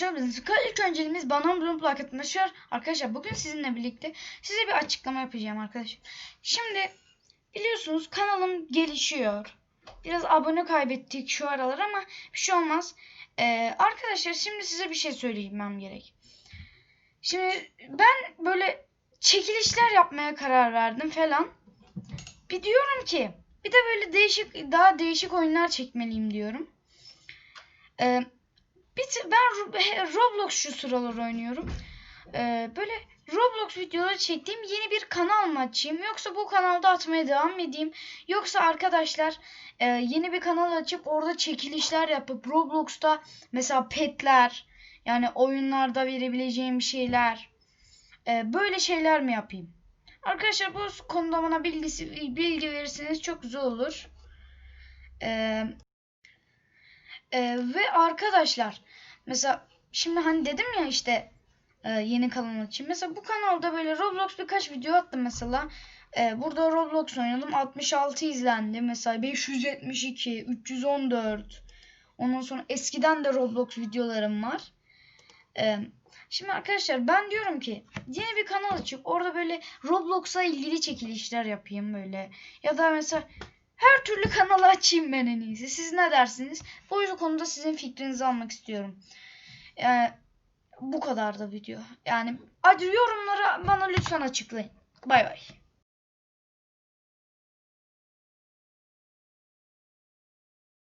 başlayabiliriz. İlk önceliğimiz bana abone olup like atmak. Şu an- Arkadaşlar bugün sizinle birlikte size bir açıklama yapacağım arkadaşlar. Şimdi biliyorsunuz kanalım gelişiyor. Biraz abone kaybettik şu aralar ama bir şey olmaz. Ee, arkadaşlar şimdi size bir şey söyleyeyim gerek. Şimdi ben böyle çekilişler yapmaya karar verdim falan. Bir diyorum ki bir de böyle değişik daha değişik oyunlar çekmeliyim diyorum. Ee, bir ben Ro- Roblox şu sıralar oynuyorum. Ee, böyle Roblox videoları çektiğim yeni bir kanal mı açayım yoksa bu kanalda atmaya devam mı edeyim yoksa arkadaşlar e, yeni bir kanal açıp orada çekilişler yapıp Roblox'ta mesela petler yani oyunlarda verebileceğim şeyler e, böyle şeyler mi yapayım? Arkadaşlar bu konuda bana bilgisi, bilgi verirseniz çok güzel olur. Ee, e, ve arkadaşlar mesela şimdi hani dedim ya işte e, yeni kanal için. Mesela bu kanalda böyle Roblox birkaç video attım mesela. E, burada Roblox oynadım. 66 izlendi. Mesela 572, 314. Ondan sonra eskiden de Roblox videolarım var. E, şimdi arkadaşlar ben diyorum ki yeni bir kanal açıp orada böyle Roblox'a ilgili çekilişler yapayım böyle. Ya da mesela her türlü kanalı açayım ben en iyisi. Siz ne dersiniz? Bu konuda sizin fikrinizi almak istiyorum. Yani bu kadar da video. Yani hadi yorumlara bana lütfen açıklayın. Bay bay.